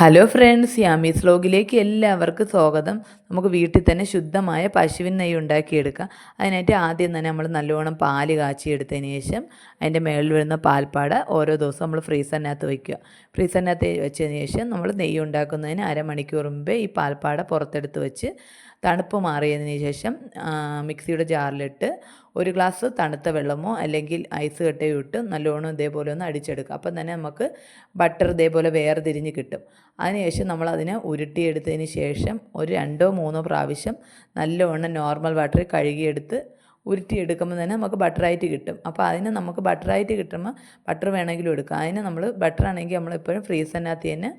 Hello friends Yami's ലോഗിലേക്ക് എല്ലാവർക്കും സ്വാഗതം. നമുക്ക് വീട്ടിൽ തന്നെ ശുദ്ധമായ പശുവിൻ നെയ്യ് ഉണ്ടാക്കിയെടുക്കാം. അതിനായിട്ട് ആദ്യം തന്നെ നമ്മൾ നല്ലോണം പാൽ കാച്ചിയെടുത്തതിന് ശേഷം അതിന്റെ മേളിൽ വരുന്ന പാൽപ്പാട് ഓരോ ദിവസവും നമ്മൾ ഫ്രീസറിനകത്ത് വയ്ക്കുക. ഫ്രീസറിനകത്ത് വെച്ചതിന് ശേഷം നമ്മൾ നെയ്യ് ഉണ്ടാക്കുന്നതിന് അരമണിക്കൂർ മുമ്പേ ഈ പാൽപ്പാട പുറത്തെടുത്ത് വെച്ച് തണുപ്പ് മാറിയതിന് ശേഷം മിക്സിയുടെ ജാറിലിട്ട് ഒരു ഗ്ലാസ് തണുത്ത വെള്ളമോ അല്ലെങ്കിൽ ഐസ് കട്ടയോ ഇട്ട് നല്ലോണം ഇതേപോലെ ഒന്ന് അടിച്ചെടുക്കുക. അപ്പം തന്നെ നമുക്ക് ബട്ടർ ഇതേപോലെ വേർതിരിഞ്ഞ് കിട്ടും. അതിനുശേഷം നമ്മൾ അതിനെ ഉരുട്ടിയെടുത്തതിന് ശേഷം ഒരു രണ്ടോ മൂന്നോ പ്രാവശ്യം നല്ലോണം നോർമൽ വാട്ടറിൽ കഴുകിയെടുത്ത് ഉരുട്ടിയെടുക്കുമ്പോൾ തന്നെ നമുക്ക് ബട്ടറായിട്ട് കിട്ടും. അപ്പോൾ അതിന് നമുക്ക് ബട്ടറായിട്ട് കിട്ടുമ്പോൾ ബട്ടർ വേണമെങ്കിലും എടുക്കാം. അതിന് നമ്മൾ ബട്ടറാണെങ്കിൽ നമ്മളെപ്പോഴും ഫ്രീസറിനകത്ത് തന്നെ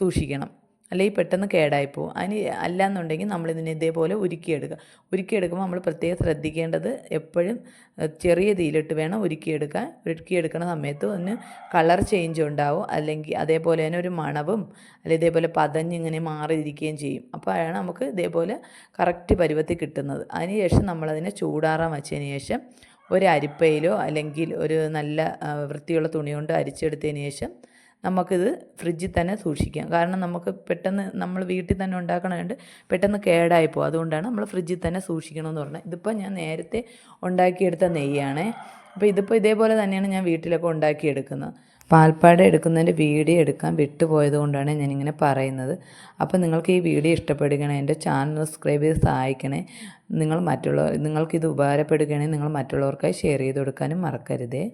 സൂക്ഷിക്കണം. അല്ലെങ്കിൽ പെട്ടെന്ന് കേടായി പോകും അതിന് നമ്മൾ നമ്മളിതിനെ ഇതേപോലെ ഉരുക്കിയെടുക്കുക. ഉരുക്കിയെടുക്കുമ്പോൾ നമ്മൾ പ്രത്യേകം ശ്രദ്ധിക്കേണ്ടത് എപ്പോഴും ചെറിയ തീയിലിട്ട് വേണം ഉരുക്കിയെടുക്കാൻ. ഉരുക്കിയെടുക്കുന്ന സമയത്ത് ഒന്ന് കളർ ചേഞ്ച് ഉണ്ടാവും. അല്ലെങ്കിൽ അതേപോലെ തന്നെ ഒരു മണവും അല്ലെങ്കിൽ ഇതേപോലെ പതഞ്ഞിങ്ങനെ മാറിയിരിക്കുകയും ചെയ്യും. അപ്പോഴാണ് നമുക്ക് ഇതേപോലെ കറക്റ്റ് പരുവത്തിൽ കിട്ടുന്നത്. അതിന് ശേഷം നമ്മളതിനെ ചൂടാറാൻ വെച്ചതിന് ശേഷം ഒരു അരിപ്പയിലോ അല്ലെങ്കിൽ ഒരു നല്ല വൃത്തിയുള്ള തുണി കൊണ്ട് അരിച്ചെടുത്തതിന് ശേഷം നമുക്കിത് ഫ്രിഡ്ജിൽ തന്നെ സൂക്ഷിക്കാം. കാരണം നമുക്ക് പെട്ടെന്ന് നമ്മൾ വീട്ടിൽ തന്നെ ഉണ്ടാക്കണതുകൊണ്ട് പെട്ടെന്ന് കേടായി പോകും അതുകൊണ്ടാണ് നമ്മൾ ഫ്രിഡ്ജിൽ തന്നെ സൂക്ഷിക്കണമെന്ന് പറഞ്ഞത്. ഇതിപ്പോൾ ഞാൻ നേരത്തെ ഉണ്ടാക്കിയെടുത്ത നെയ്യാണേ. അപ്പോൾ ഇതിപ്പോൾ ഇതേപോലെ തന്നെയാണ് ഞാൻ വീട്ടിലൊക്കെ ഉണ്ടാക്കിയെടുക്കുന്നത്. പാൽപ്പാട എടുക്കുന്നതിന്റെ വീഡിയോ എടുക്കാൻ വിട്ടുപോയത് കൊണ്ടാണ് ഞാനിങ്ങനെ പറയുന്നത്. അപ്പോൾ നിങ്ങൾക്ക് ഈ വീഡിയോ ഇഷ്ടപ്പെടുകയാണെങ്കിൽ എന്റെ ചാനൽ സബ്സ്ക്രൈബ് ചെയ്ത് സഹായിക്കണേ. നിങ്ങൾ മറ്റുള്ളവർ നിങ്ങൾക്കിത് ഉപകാരപ്പെടുകയാണെങ്കിൽ നിങ്ങൾ മറ്റുള്ളവർക്കായി ഷെയർ ചെയ്ത് കൊടുക്കാനും മറക്കരുതേ.